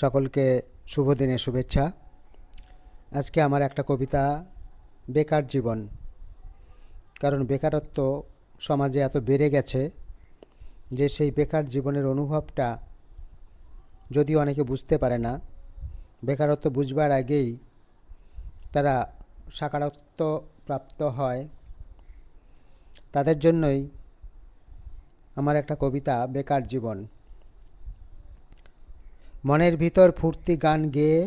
সকলকে শুভ দিনের শুভেচ্ছা। আজকে আমার একটা কবিতা, বেকার জীবন। কারণ বেকারত্ব সমাজে এত বেড়ে গেছে যে সেই বেকার জীবনের অনুভবটা যদি অনেকে বুঝতে পারে না, বেকারত্ব বুঝবার আগেই তারা সাকারত্ব প্রাপ্ত হয়। তাদের জন্যই আমার একটা কবিতা, বেকার জীবন। মনের ভিতর ফুর্তি গান গেয়ে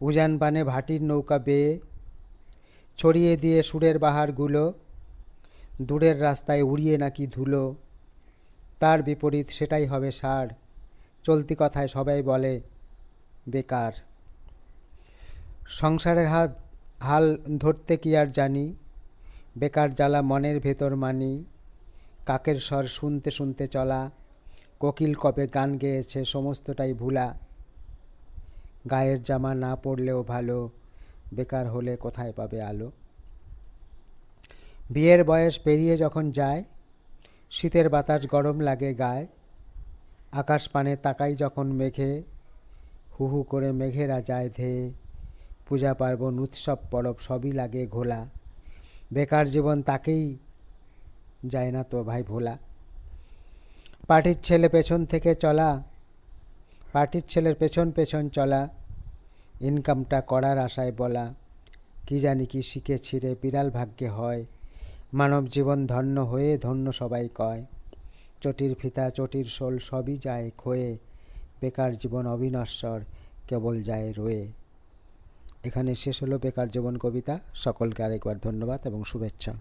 উজান বানে ভাটির নৌকা বেয়ে ছড়িয়ে দিয়ে সুরের বাহারগুলো দূরের রাস্তায় উড়িয়ে নাকি ধুলো, তার বিপরীত সেটাই হবে সার, চলতি কথায় সবাই বলে বেকার। সংসারের হাত, হাল ধরতে কি আর জানি, বেকার জ্বালা মনের ভেতর মানি, কাকের স্বর শুনতে শুনতে চলা কোকিল কবে গান গেয়েছে সমস্তটাই ভুলা। গায়ের জামা না পরলেও ভালো, বেকার হলে কোথায় পাবে আলো? বিয়ের বয়স পেরিয়ে যখন যায়, শীতের বাতাস গরম লাগে গায়ে, আকাশ পানে তাকাই যখন মেঘে, হু হু করে মেঘেরা যায় ধেয়ে, পূজা পার্বণ উৎসব পরব সবই লাগে ঘোলা। বেকার জীবন তাকেই যায় না তো ভাই ভোলা। পার্টির ছেলে পেছন থেকে চলা, পার্টির ছেলের পেছন পেছন চলা ইনকামটা করার আশায় বলা, কি জানি কি শিখেছি রে, বিড়াল ভাগ্যে হয়, মানব জীবন ধন্য হয়ে ধন্য সবাই কয়, চটির ফিতা, চটির শোল সবই যায় খোয়ে, বেকার জীবন অবিনশ্বর, কেবল যায় রয়ে। এখানে শেষ হলো বেকার জীবন কবিতা, সকলকে আরেকবার ধন্যবাদ এবং শুভেচ্ছা।